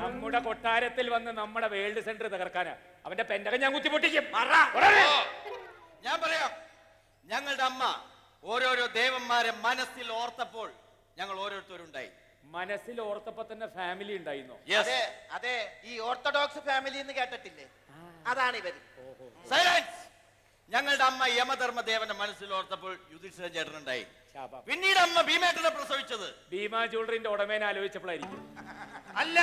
Speaker 6: നമ്മുടെ കൊട്ടാരത്തിൽ വന്ന് നമ്മുടെ വേൾഡ് സെന്റർ തകർക്കാനാ. അവന്റെ പെൻഡകം ഞാൻ കുത്തിപൊട്ടിക്കും
Speaker 1: ഞാൻ പറയാം. ഞങ്ങളുടെ അമ്മ ഓരോരോ ദേവന്മാരെ മനസ്സിൽ ഓർത്തപ്പോൾ ഞങ്ങൾ ഓരോരുത്തരുണ്ടായി.
Speaker 6: മനസ്സിൽ ഓർത്തപ്പോ തന്നെ ഫാമിലി ഉണ്ടായിരുന്നു?
Speaker 2: അതെ അതെ. ഈ ഓർത്തഡോക്സ് ഫാമിലി എന്ന് കേട്ടിട്ടില്ലേ? അതാണ് ഇവർ.
Speaker 1: സൈലൻസ് ഞങ്ങളുടെ അമ്മ യമധർമ്മ ദേവന്റെ മനസ്സിൽ ഓർത്തപ്പോൾ യുധിഷ്ഠിരൻ ചേട്ടനുണ്ടായി.
Speaker 6: ശാപം.
Speaker 1: പിന്നീട് അമ്മ ഭീമേട്ടനെ പ്രസവിച്ചത്.
Speaker 6: ഭീമാ ജ്വല്ലറിന്റെ ഉടമേനെ ആലോചിച്ചപ്പോഴായിരിക്കും.
Speaker 8: അല്ല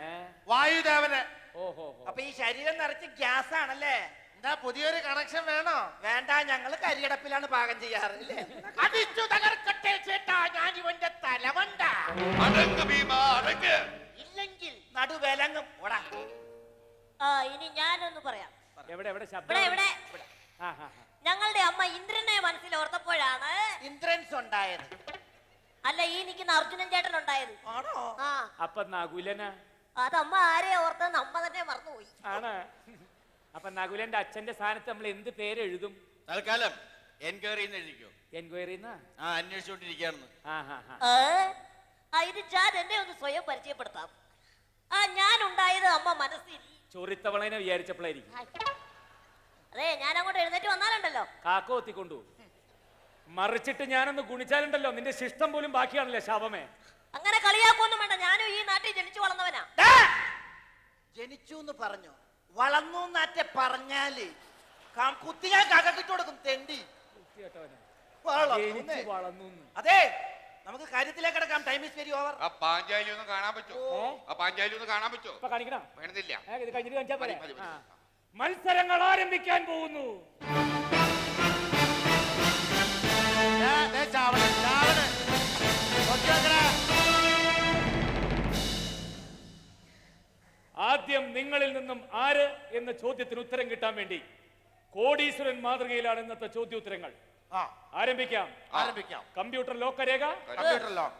Speaker 6: ഏ?
Speaker 8: വായുദേവനെ.
Speaker 6: ഓഹോ
Speaker 2: അപ്പൊ ഈ ശരീരം നിറച്ച് ഗ്യാസ് ആണല്ലേ
Speaker 8: എന്താ പുതിയൊരു കണക്ഷൻ വേണോ?
Speaker 2: വേണ്ട ഞങ്ങൾ കരിയടപ്പിലാണ് പാകം ചെയ്യാറ്. അല്ലേ?
Speaker 8: അടിച്ചു തകർക്കട്ടെ ചേട്ടാ ഞാൻ ഇവന്റെ തലവണ്ട.
Speaker 7: അടങ്ങ് ഭീമ അടക്ക്
Speaker 2: ഇല്ലെങ്കിൽ നടുവേലങ്ങും ഓടാ
Speaker 3: ആ ഇനി ഞാനൊന്ന് പറയാം.
Speaker 6: എവിടെ എവിടെ? ശബ്ദം
Speaker 3: ഇവിടെ.
Speaker 6: ആ.
Speaker 3: ഞങ്ങളുടെ അമ്മ ഇന്ദ്രനെ മനസ്സിൽ ഓർത്തപ്പോഴാണ്
Speaker 2: ഇന്ദ്രൻസ് ഉണ്ടായത്
Speaker 3: അല്ല ഈ നിൽക്കുന്ന അർജുനൻ ചേട്ടൻ ഉണ്ടായത്
Speaker 2: ആണോ?
Speaker 3: ആ.
Speaker 6: അപ്പൊ നകുലന?
Speaker 3: അത് അമ്മ ആരെ ഓർത്തെന്ന് അമ്മ തന്നെ മറന്നുപോയി.
Speaker 6: ആണ്? അപ്പൊ നകുലന്റെ അച്ഛന്റെ സ്ഥാനത്ത് നമ്മൾ എന്ത് പേര് എഴുതും
Speaker 1: തൽക്കാലം എൻക്വയറി എഴുതിക്കോ.
Speaker 6: എൻക്വയറി
Speaker 1: ആ
Speaker 3: ഇത് ഞാൻ എന്നെ ഒന്ന് സ്വയം പരിചയപ്പെടുത്താം ആ ഞാൻ ഉണ്ടായത് അമ്മ മനസ്സിൽ.
Speaker 6: ചൊറിത്തവളനെ വിചാരിച്ചപ്പോഴായിരിക്കും
Speaker 3: അതെ ഞാൻ അങ്ങോട്ട് എഴുന്നേറ്റ് വന്നാലുണ്ടല്ലോ.
Speaker 6: കാക്ക ഒത്തിക്കൊണ്ടു മറിച്ചിട്ട് ഞാനൊന്ന് ഗുണിച്ചാലുണ്ടല്ലോ. നിന്റെ ശിഷ്ടം പോലും ബാക്കിയാണല്ലേ ശാപമേ?
Speaker 3: അങ്ങനെ കളിയാക്കൊന്നും വേണ്ട. ഞാനും ഈ നാട്ടിൽ ജനിച്ചു വളർന്നവനാ.
Speaker 2: ജനിച്ചു എന്ന് പറഞ്ഞു. വളർന്നു എന്നാറ്റെ പറഞ്ഞാൽ. ക- കുത്തി ഞാൻ കകക്കിട്ട് കൊടുക്കും. തെണ്ടി.
Speaker 6: വൃത്തികെട്ടവനെ.
Speaker 2: വളർന്നു
Speaker 6: ജനിച്ച് വളർന്നു എന്ന്.
Speaker 2: അതെ നമുക്ക് കാര്യത്തിലേക്ക് കിടക്കാം. ടൈം ഇസ് വെരി ഓവർ
Speaker 7: ആ പാഞ്ചാലി ഒന്ന് കാണാൻ പറ്റുമോ?
Speaker 6: ഏ?
Speaker 7: ആ പാഞ്ചാലി ഒന്ന് കാണാൻ പറ്റുമോ?
Speaker 6: ഇപ്പൊ കാണിക്കണം?
Speaker 7: വേണമെന്നില്ല
Speaker 6: ഏ, ഇത് കഴിഞ്ഞിട്ട് കാണിച്ചാ പോരെ?
Speaker 7: മതി, മതി, മതി.
Speaker 6: ആ. മത്സരങ്ങൾ ആരംഭിക്കാൻ പോകുന്നു. ആദ്യം നിങ്ങളിൽ നിന്നും ആര് എന്ന ചോദ്യത്തിന് ഉത്തരം കിട്ടാൻ വേണ്ടി കോടീശ്വരൻ മാതൃകയിലാണ് ഇന്നത്തെ ചോദ്യോത്തരങ്ങൾ. ആരംഭിക്കാം.
Speaker 8: ആരംഭിക്കാം.
Speaker 6: കമ്പ്യൂട്ടർ ലോക്കരേഖ.
Speaker 8: Computer lock.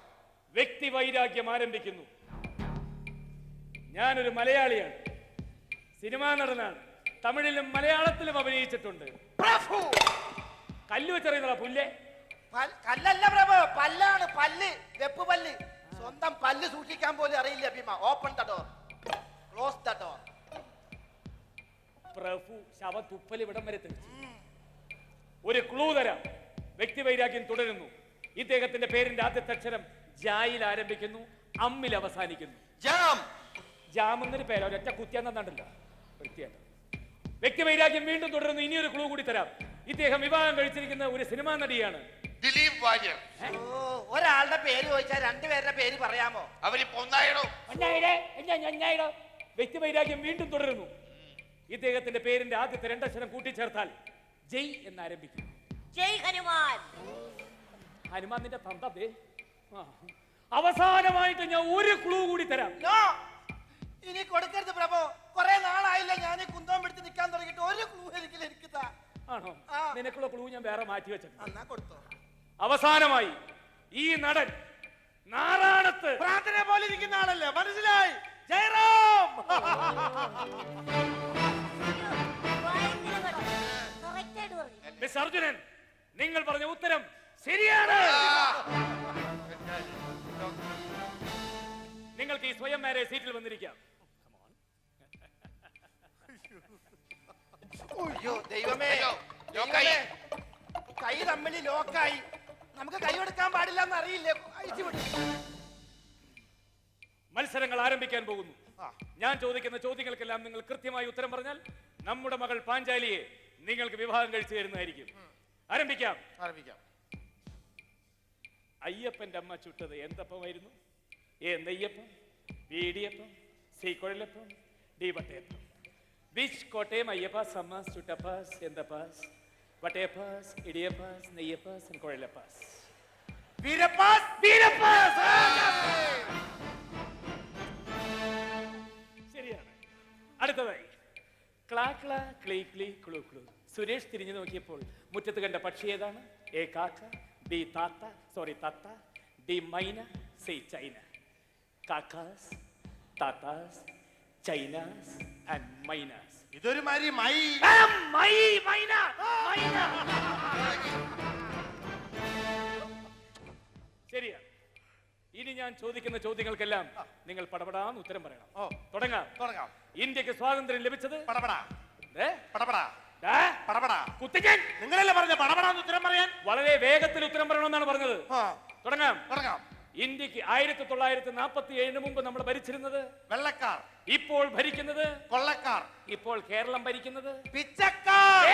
Speaker 6: വ്യക്തി വൈരാഗ്യം ആരംഭിക്കുന്നു. ഞാനൊരു മലയാളിയാണ്. സിനിമാ നടനാണ്. തമിഴിലും മലയാളത്തിലും അഭിനയിച്ചിട്ടുണ്ട്.
Speaker 2: പ്രഭു!
Speaker 6: കല്ല് വെച്ചറിയുന്നതാ പുല്ലേ?
Speaker 2: പൽ- കല്ലല്ല പ്രഭു പല്ലാണ് പല്ല് വെപ്പ് പല്ല്. സ്വന്തം പല്ല് സൂക്ഷിക്കാൻ പോലും അറിയില്ല Bhima. Open the door close the door
Speaker 6: പ്രഭു ശവ തുപ്പൽ ഇവിടം വരെ തെളിച്ചു ഒരു ക്ലൂ തരാം. വ്യക്തി വൈരാഗ്യം തുടരുന്നു. ഇദ്ദേഹത്തിന്റെ പേരിന്റെ ആദ്യത്തെ അക്ഷരം ജായിൽ ആരംഭിക്കുന്നു അമ്മിൽ അവസാനിക്കുന്നു.
Speaker 1: ജാം.
Speaker 6: ജാം എന്നൊരു പേര്. ഒരൊറ്റ കുത്തിയാന്നുണ്ടല്ലോ വൃത്തിയായിട്ട്. വ്യക്തി വൈരാഗ്യം വീണ്ടും തുടരുന്നു. ഇനിയൊരു ക്ലൂ കൂടി തരാം. ഇദ്ദേഹം വിവാഹം കഴിച്ചിരിക്കുന്ന ഒരു സിനിമാ നടിയാണ്.
Speaker 7: ദിലീപ് വാര്യർ.
Speaker 2: ഒരാളുടെ പേര് ചോദിച്ചാൽ രണ്ടുപേരുടെ പേര് പറയാമോ?
Speaker 7: അവരിപ്പോ ഒന്നായിടോ.
Speaker 6: അഞ്ഞായിടെ, അഞ്ഞാ- അഞ്ഞായിടെ. വ്യക്തി വൈരാഗ്യം വീണ്ടും തുടരുന്നു. ഇദ്ദേഹത്തിന്റെ പേരിന്റെ ആദ്യത്തെ രണ്ടക്ഷരം കൂട്ടിച്ചേർത്താൽ ജയ് എന്ന് ആരംഭിക്കും
Speaker 3: ജയ് ഹനുമാൻ.
Speaker 6: ഹനുമാന്റെ തന്തേ. അവസാനമായിട്ട് ഞാൻ ഒരു ക്ലൂ കൂടി തരാം.
Speaker 2: ഇനി കൊടുക്കരുത് പ്രഭു. കുറെ നാളായില്ല ഞാൻ ഈ കുന്തം പിടിച്ച് നിൽക്കാൻ തുടങ്ങിയിട്ട് ഒരു ക്ലൂ എനിക്ക് എനിക്ക്
Speaker 6: ആണോ?
Speaker 2: ആ.
Speaker 6: നിനക്കുള്ള ക്ലൂ ഞാൻ വേറെ മാറ്റി വെച്ചിട്ടുണ്ട്.
Speaker 2: എന്നാ കൊടുത്തോ.
Speaker 6: അവസാനമായി ഈ നടൻ നാറാണത്ത്
Speaker 8: പ്രാർത്ഥന പോലെ ഇരിക്കുന്ന ആളല്ലേ? മനസ്സിലായി? ജയറാം!
Speaker 3: ഭയങ്കര ആയിട്ട് പറഞ്ഞു
Speaker 6: മിസ് അർജുനൻ നിങ്ങൾ പറഞ്ഞ ഉത്തരം ശരിയാണ്. നിങ്ങൾക്ക് ഈ സ്വയം മാരെ സീറ്റിൽ വന്നിരിക്കാം.
Speaker 2: അയ്യോ ദൈവമേ.
Speaker 7: അയ്യോ, ലോക്കായി.
Speaker 2: ദൈവമേ. കൈ തമ്മിൽ ലോക്കായി. നമുക്ക് കൈ കൊടുക്കാൻ പാടില്ല എന്ന് അറിയില്ലേ
Speaker 6: മത്സരങ്ങൾ ആരംഭിക്കാൻ പോകുന്നു. ഞാൻ ചോദിക്കുന്ന ചോദ്യങ്ങൾക്കെല്ലാം നിങ്ങൾ കൃത്യമായി ഉത്തരം പറഞ്ഞാൽ നമ്മുടെ മകൾ പാഞ്ചാലിയെ നിങ്ങൾക്ക് വിവാഹം കഴിച്ചു തരുന്നതായിരിക്കും. ആരംഭിക്കാം.
Speaker 8: ആരംഭിക്കാം.
Speaker 6: അയ്യപ്പന്റെ അമ്മ ചുട്ടത് എന്തപ്പമായിരുന്നു? ഏ നെയ്യപ്പം വീടിയപ്പം സി കുഴലപ്പം ഡി വട്ടയപ്പം വിച്ച് കോട്ടയം അയ്യപ്പാസ് അമ്മാസ് ചുട്ടപ്പാസ് എന്തപ്പാസ് വട്ടയപ്പാസ് ഇടിയപ്പാസ് നെയ്യപ്പാസ് കുഴലപ്പാസ്.
Speaker 8: വീരപ്പാസ്
Speaker 6: വീരപ്പാസ്! ശരിയാണ്. അടുത്തതായി. ക്ലാ ക്ലാ ക്ലീ ക്ലീ ക്ലൂ ക്ലൂ സുരേഷ് തിരിഞ്ഞു നോക്കിയപ്പോൾ മുറ്റത്ത് കണ്ട പക്ഷി ഏതാണ്? എ കാക്ക ബി താത്ത സോറി തത്ത ഡി മൈന സി ചൈന. കാക്കാസ് താത്താസ് ചൈനാസ് ആൻഡ് മൈനാസ്.
Speaker 8: ഇതൊരു മരി മൈ.
Speaker 6: മൈ മൈന മൈന. ശരിയാ. ഇനി ഞാൻ ചോദിക്കുന്ന ചോദ്യങ്ങൾക്കെല്ലാം നിങ്ങൾ പടപടാന്ന് ഉത്തരം പറയണം.
Speaker 8: ഓ.
Speaker 6: തുടങ്ങാം.
Speaker 8: തുടങ്ങാം.
Speaker 6: ഇന്ത്യയ്ക്ക് സ്വാതന്ത്ര്യം ലഭിച്ചത്?
Speaker 8: പടപടാ.
Speaker 6: ദേ,
Speaker 8: പടപടാ.
Speaker 6: ദാ,
Speaker 8: പടപടാ.
Speaker 6: കുത്തിക്കാൻ.
Speaker 8: നിങ്ങളല്ലേ പറഞ്ഞ പടപടാന്ന് ഉത്തരം പറയാൻ?
Speaker 6: വളരെ വേഗത്തിൽ ഉത്തരം പറയണമെന്നാണ് പറഞ്ഞത്.
Speaker 8: ആ.
Speaker 6: തുടങ്ങാം.
Speaker 8: തുടങ്ങാം.
Speaker 6: ഇന്ത്യയ്ക്ക് ആയിരത്തി തൊള്ളായിരത്തി നാൽപ്പത്തി ഏഴിന് മുമ്പ് നമ്മൾ ഭരിച്ചിരുന്നത്?
Speaker 8: വെള്ളക്കാർ.
Speaker 6: ഇപ്പോൾ ഭരിക്കുന്നത്?
Speaker 8: കൊള്ളക്കാർ.
Speaker 6: ഇപ്പോൾ കേരളം ഭരിക്കുന്നത്?
Speaker 8: പിച്ചക്കാർ.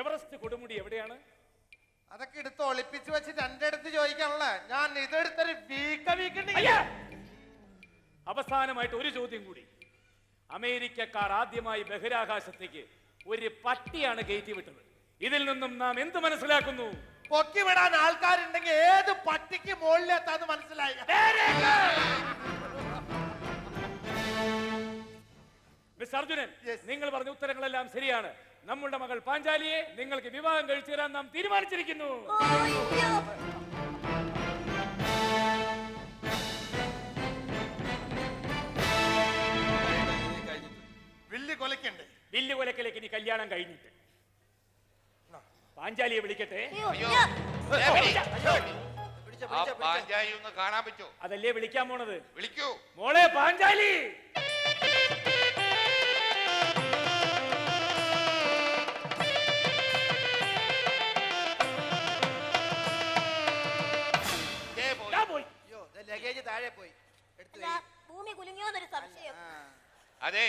Speaker 6: എവറസ്റ്റ് കൊടുമുടി എവിടെയാണ്?
Speaker 8: അതൊക്കെ എടുത്ത് ഒളിപ്പിച്ച് വെച്ച് അടുത്ത് ചോദിക്കാനുള്ള. ഞാൻ ഇതെടുത്തൊരു വീക്ക വീക്കണ്ടി!
Speaker 6: അവസാനമായിട്ട് ഒരു ചോദ്യം കൂടി. അമേരിക്കക്കാർ ആദ്യമായി ബഹിരാകാശത്തേക്ക് ഒരു പട്ടിയാണ് കയറ്റി വിട്ടത്. ഇതിൽ നിന്നും നാം എന്ത് മനസ്സിലാക്കുന്നു?
Speaker 8: പൊക്കി വിടാൻ ആൾക്കാരുണ്ടെങ്കിൽ ഏത് പട്ടിക്ക് മുകളിലെത്താന്ന് മനസ്സിലായി.
Speaker 6: അർജുനൻ നിങ്ങൾ പറഞ്ഞ ഉത്തരങ്ങളെല്ലാം ശരിയാണ്. നമ്മുടെ മകൾ പാഞ്ചാലിയെ നിങ്ങൾക്ക് വിവാഹം കഴിച്ചു തരാൻ നാം തീരുമാനിച്ചിരിക്കുന്നു.
Speaker 8: വില്ല് കൊലക്കണ്ടേ
Speaker 6: വില്ല് കൊലക്കലേക്ക് ഇനി കല്യാണം കഴിഞ്ഞിട്ട്. പാഞ്ചാലിയെ വിളിക്കട്ടെ?
Speaker 7: പാഞ്ചാലി ഒന്ന് കാണാൻ പറ്റോ?
Speaker 6: അതല്ലേ വിളിക്കാൻ പോണത്?
Speaker 7: വിളിക്കൂ.
Speaker 6: മോളെ പാഞ്ചാലി!
Speaker 2: ലഗേജ് താഴെ പോയി.
Speaker 3: ഭൂമി കുലുങ്ങിയോന്നൊരു സംശയം.
Speaker 7: അതെ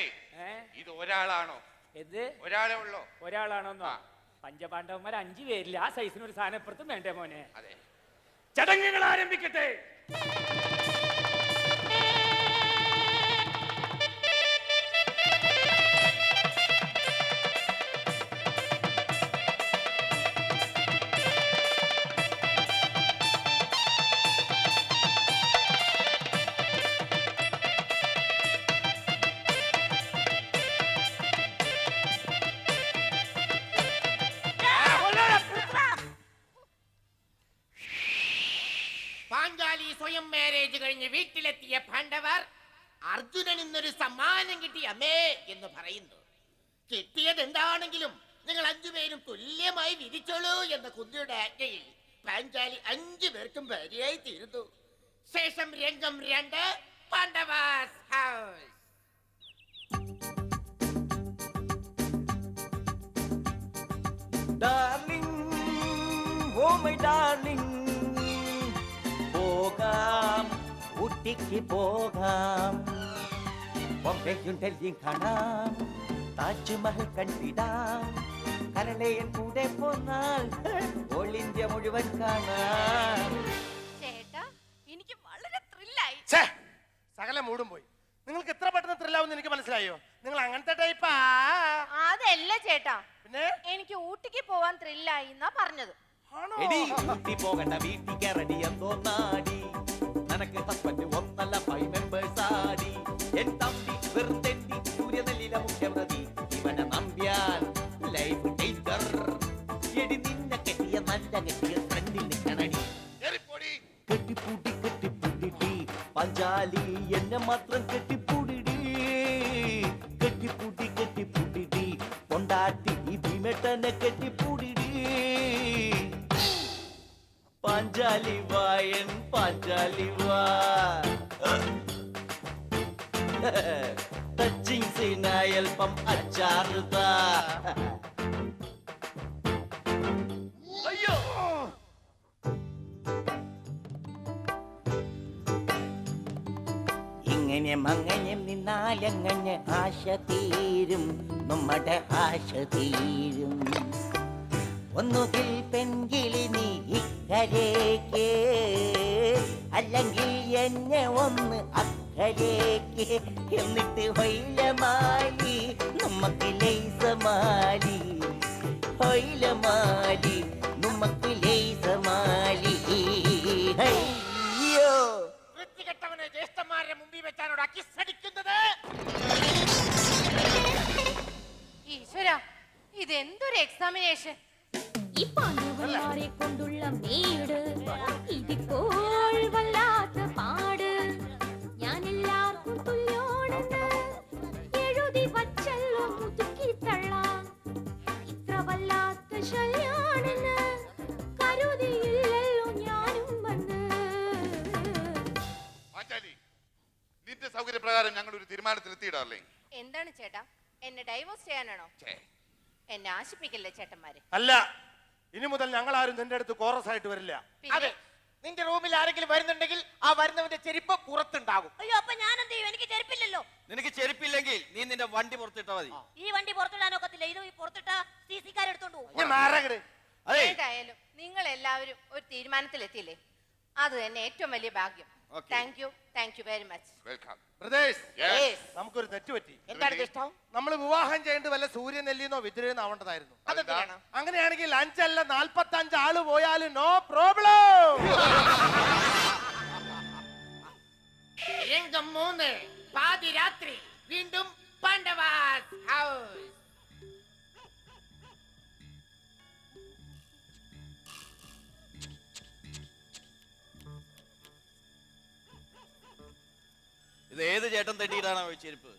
Speaker 7: ഇത് ഒരാളാണോ?
Speaker 6: എന്ത്
Speaker 7: ഒരാളെ ഉള്ളോ?
Speaker 6: ഒരാളാണോന്നോ. പഞ്ചപാണ്ഡവന്മാർ അഞ്ചു പേരില്ല. ആ സൈസിന് ഒരു സാധനം സാധനപ്പുറത്തും വേണ്ടേ മോനെ?
Speaker 7: അതെ.
Speaker 6: ചടങ്ങുകൾ ആരംഭിക്കട്ടെ.
Speaker 5: അർജുനൻ ഇന്നൊരു സമ്മാനം കിട്ടി അമ്മേ എന്ന് പറയുന്നു. കിട്ടിയത് എന്താണെങ്കിലും നിങ്ങൾ അഞ്ചുപേരും തുല്യമായി വിധിച്ചോളൂ എന്ന കുന്തിയുടെ ആജ്ഞയിൽ പാഞ്ചാലി അഞ്ചു പേർക്കും ഭാര്യയായി തീരുന്നു. ശേഷം രംഗം രണ്ട് പാണ്ഡവാസ് ഹൗസ്.
Speaker 1: ഡാർലിംഗ് പോകാം ഊട്ടിക്ക് പോകാം. ബോംബെയും ഡൽഹിയും കാണാം താജ്മഹൽ കണ്ടിടാം. കരളയൻ കൂടെ പോന്നാൽ ഓൾ ഇന്ത്യ മുഴുവൻ കാണാം.
Speaker 4: ചേട്ടാ എനിക്ക് വളരെ ത്രില്ലായി
Speaker 8: ഛേ സകല മൂടും പോയി. നിങ്ങൾക്ക് എത്ര പെട്ടെന്ന് ത്രില്ലാവുന്ന എനിക്ക് മനസ്സിലായോ? നിങ്ങൾ അങ്ങനത്തെ ടൈപ്പാ
Speaker 4: അതല്ല ചേട്ടാ.
Speaker 8: പിന്നെ?
Speaker 4: എനിക്ക് ഊട്ടിക്ക് പോവാൻ ത്രില്ലായി എന്നാ പറഞ്ഞത്.
Speaker 8: ആണോ?
Speaker 1: എടി ഊട്ടി പോകണ്ട വീട്ടിൽ കയറടി എന്തോ നാടി. നനക്ക് തപ്പറ്റ് ഒന്നല്ല ഫൈവ് മെമ്പേഴ്സ് ആടി. എൻ പഞ്ചാലി എന്നെ മാത്രം കെട്ടിപ്പൂടിടി കെട്ടിപ്പൂട്ടി കെട്ടിപ്പൂട്ടിട്ടി കൊണ്ടാട്ടി ഈ ഭീമേട്ടനെ കെട്ടിപ്പൂടിടി പാഞ്ചാലി വായൻ പാഞ്ചാലി വാ ടച്ചിങ് സീനായി അല്പം അച്ചാറുതാ അയ്യോ ഇങ്ങനെ മങ്ങഞ്ഞം നിന്നാലങ്ങനെ ആശ തീരും. നമ്മുടെ ആശ തീരും. ഒന്നുകിൽ പെൺകിളി നീ ഇക്കരേക്ക് അല്ലെങ്കിൽ എന്നെ ഒന്ന് അക്കരേക്ക്. എന്നിട്ട് വൈലമാലി നമുക്ക് ലൈസമാലി ഹൊയിലമാലി.
Speaker 5: മുമ്പിൽ വെച്ചാണോടാ കിസ് അടിക്കുന്നത്
Speaker 4: ഈശ്വര ഇതെന്തൊരു എക്സാമിനേഷൻ
Speaker 9: ഈ പാണ്ഡവന്മാരെ കൊണ്ടുള്ള മേട് ഇതിപ്പോൾ വല്ലാത്ത
Speaker 7: സൗകര്യപ്രകാരം ഞങ്ങൾ ഒരു തീരുമാനത്തിൽ തീരുമാനത്തിലെത്തിയിടാറില്ലേ?
Speaker 4: എന്താണ് ചേട്ടാ? എന്നെ ഡൈവോഴ്സ് ചെയ്യാനാണോ? എന്നെ ആശിപ്പിക്കല്ലേ ചേട്ടന്മാരെ?
Speaker 8: അല്ല ഇനി മുതൽ ഞങ്ങൾ ആരും നിന്റെ അടുത്ത് കോറസ് ആയിട്ട് വരില്ല.
Speaker 5: അതെ നിന്റെ റൂമിൽ ആരെങ്കിലും വരുന്നുണ്ടെങ്കിൽ ആ വരുന്നവന്റെ ചെരുപ്പ് പുറത്തുണ്ടാകും.
Speaker 3: അയ്യോ അപ്പൊ ഞാൻ എന്ത് ചെയ്യും? എനിക്ക് ചെരുപ്പില്ലല്ലോ.
Speaker 1: നിനക്ക് ചെരുപ്പില്ലെങ്കിൽ നീ നിന്റെ വണ്ടി പുറത്തിട്ടാ മതി.
Speaker 3: ഈ വണ്ടി പുറത്തിടാൻ ഒക്കത്തില്ല. ഇത് ഈ പുറത്തിട്ട സി സി പോകും
Speaker 8: മാറകട്
Speaker 1: അതെ
Speaker 4: ഏതായാലും നിങ്ങൾ എല്ലാവരും ഒരു തീരുമാനത്തിലെത്തിയില്ലേ? അത് തന്നെ ഏറ്റവും വലിയ ഭാഗ്യം.
Speaker 1: Okay.
Speaker 4: Thank you thank you very much
Speaker 7: welcome Yes.
Speaker 8: നമുക്കൊരു തെറ്റ് പറ്റി
Speaker 5: എന്താണ് ഇഷ്ടം?
Speaker 8: നമ്മൾ വിവാഹം ചെയ്യേണ്ടത് വല്ല സൂര്യനെല്ലിന്നോ വിദ്രയെന്നോ ആവേണ്ടതായിരുന്നു.
Speaker 5: അതെന്തിനാണ്
Speaker 8: അങ്ങനെയാണെങ്കിൽ അഞ്ചല്ല നാൽപ്പത്തി അഞ്ച് ആൾ പോയാലും നോ പ്രോബ്ലം
Speaker 5: രംഗം മൂന്ന് പാതിരാത്രി വീണ്ടും പാണ്ഡവാസ് ഹൗസ്
Speaker 1: ഇത് ഏത് ചേട്ടൻ തെട്ടിയിട്ടാണോ ഈ ചെരുപ്പ്?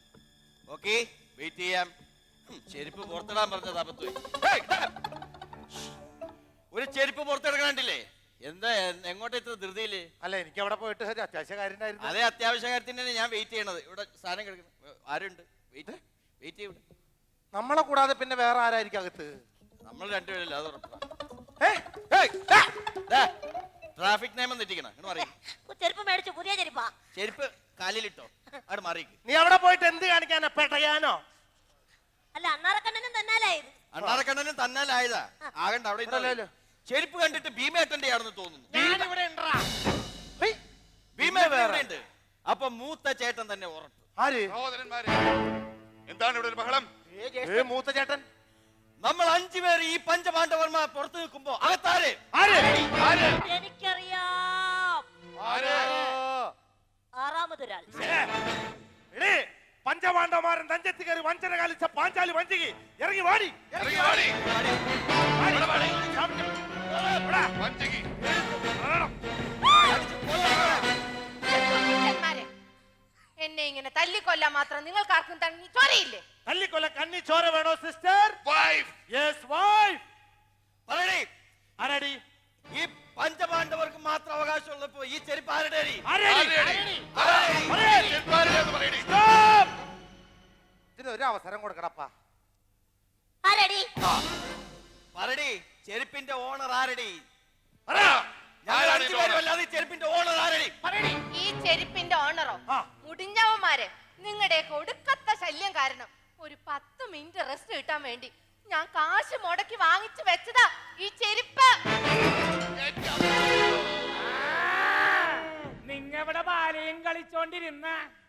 Speaker 1: ഓക്കെ വെയിറ്റ് ചെയ്യാം. ചെരുപ്പ് പുറത്തിടാൻ പറഞ്ഞത് അബദ്ധമായി ഒരു ചെരുപ്പ് പുറത്തെടുക്കണ്ടില്ലേ എന്താ എങ്ങോട്ട് ഇത്ര ധൃതിയിൽ?
Speaker 8: അല്ല എനിക്ക് അവിടെ പോയിട്ട് ഒരു അത്യാവശ്യ കാര്യം
Speaker 1: അതേ അത്യാവശ്യ കാര്യത്തിന് തന്നെ ഞാൻ വെയിറ്റ് ചെയ്യണത്. ഇവിടെ സാധനം കിടക്കുന്നു. ആരുണ്ട്? വെയിറ്റ് വെയിറ്റ് ചെയ്യും.
Speaker 8: നമ്മളെ കൂടാതെ പിന്നെ വേറെ ആരായിരിക്കും അകത്ത്?
Speaker 1: നമ്മൾ രണ്ടുപേരല്ലേ അത് ഉറപ്പാ.
Speaker 8: ഏയ്, ഏയ്, ആ!
Speaker 1: ട്രാഫിക് നിയമം തെറ്റിക്കണം
Speaker 3: ചെരുപ്പ് മേടിച്ചു പുതിയ ചെരുപ്പാ.
Speaker 1: ചെരുപ്പ് കാലിലിട്ടോ. അവിടെ മാറി
Speaker 8: നീ അവിടെ പോയിട്ട് എന്ത് കാണിക്കാനാ? പെട്ടയാനോ
Speaker 3: അല്ല അണ്ണാറക്കണ്ണനും തന്നാലായത്
Speaker 1: അണ്ണാറക്കണ്ണനും തന്നാലായതാ. ആകണ്ട അവിടെ ഇരുന്നോ.
Speaker 8: അല്ലല്ലോ.
Speaker 1: ചെരുപ്പ് കണ്ടിട്ട് ഭീമേട്ടന്റെ ആണെന്ന് തോന്നുന്നു.
Speaker 5: ഞാനിവിടെ ഉണ്ടാ.
Speaker 8: ഹേയ്,
Speaker 1: ഭീമ വേറെ. ഉണ്ട് അപ്പൊ മൂത്ത ചേട്ടൻ തന്നെ ഉറപ്പ്.
Speaker 8: ആര്?
Speaker 7: സഹോദരന്മാരെ എന്താണ് ഇവിടെ ഒരു ബഹളം?
Speaker 8: ഏ മൂത്ത ചേട്ടൻ.
Speaker 1: നമ്മൾ അഞ്ചു പേര് ഈ പഞ്ചപാണ്ഡവന്മാർ പുറത്തു നിൽക്കുമ്പോ അകത്താരെ?
Speaker 8: ആര്?
Speaker 7: ആര്?
Speaker 3: എനിക്കറിയാം.
Speaker 7: ആര്?
Speaker 3: ആറാമതൊരാൾ
Speaker 8: പഞ്ചപാണ്ഡവന്മാരൻ തഞ്ചത്തി കയറി വഞ്ചന കാലിച്ച പാഞ്ചാലി വഞ്ചകി ഇറങ്ങി വാടി.
Speaker 7: ഇറങ്ങി വാടി.
Speaker 4: എന്നെ ഇങ്ങനെ തല്ലിക്കൊല്ലാൻ മാത്രം നിങ്ങൾക്കാർക്കും തണ്ണി ചൊരയില്ലേ?
Speaker 8: തല്ലിക്കൊല്ല കണ്ണി ചോര വേണോ സിസ്റ്റർ?
Speaker 7: വൈഫ്
Speaker 8: യെസ് വൈഫ്
Speaker 1: അവകാശമുള്ളപ്പോ ഈ ചെരുപ്പ് ആരുടെ
Speaker 8: Stop! ഇതിന് ഒരു അവസരം കൊടുക്കണപ്പാ.
Speaker 3: ആരടി?
Speaker 1: പറടി ചെരുപ്പിന്റെ ഓണർ ആരടി?
Speaker 8: പറ.
Speaker 1: ഞങ്ങൾ
Speaker 7: ആരാണ്
Speaker 1: അഞ്ചു പേരും അല്ലാതെ ഈ ചെരുപ്പിന്റെ ഓണർ ആരടി?
Speaker 4: ഈ ചെരുപ്പിന്റെ ഓണറോ? മുടിഞ്ഞവന്മാരെ നിങ്ങളുടെ കൊടുക്കത്ത ശല്യം കാരണം. ഒരു പത്ത് മിനിറ്റ് റെസ്റ്റ് കിട്ടാൻ വേണ്ടി ഞാൻ കാശ് മുടക്കി വാങ്ങിച്ചു വെച്ചതാ ഈ ചെരുപ്പ്.
Speaker 6: നിങ്ങവിടെ ബാലയും കളിച്ചോണ്ടിരുന്ന.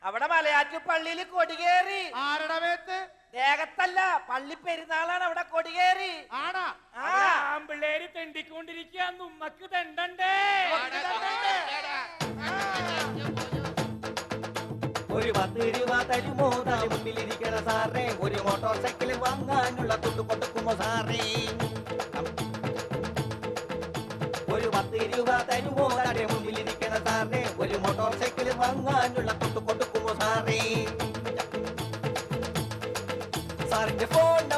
Speaker 5: അവിടെ മലയാറ്റു പള്ളിയിൽ കൊടികേറി
Speaker 8: ആരുടെ മേത്ത്?
Speaker 5: ദേഹത്തല്ല പള്ളി പെരുന്നാളാണ് അവിടെ കൊടികേറി
Speaker 8: ആണാ?
Speaker 6: ആ. ആമ്പിള്ളേര് തെണ്ടിക്കൊണ്ടിരിക്കുക ഉമ്മക്ക് തെണ്ടണ്ടേ?
Speaker 1: ഒരു പത്ത് രൂപ തരുമോ തല മുമ്പിലിരിക്കണ സാറേ. ഒരു മോട്ടോർ സൈക്കിൾ വാങ്ങാനുള്ള തുട്ട് കൊടുക്കുമോ സാറേ? ഒരു പത്ത് രൂപ തരുമോ സൈക്കിൾ വാങ്ങാനുള്ള തുട്ട് കൊടുക്കുമോ സാറേ? സാറിന്റെ ഫോൺ നമ്പർ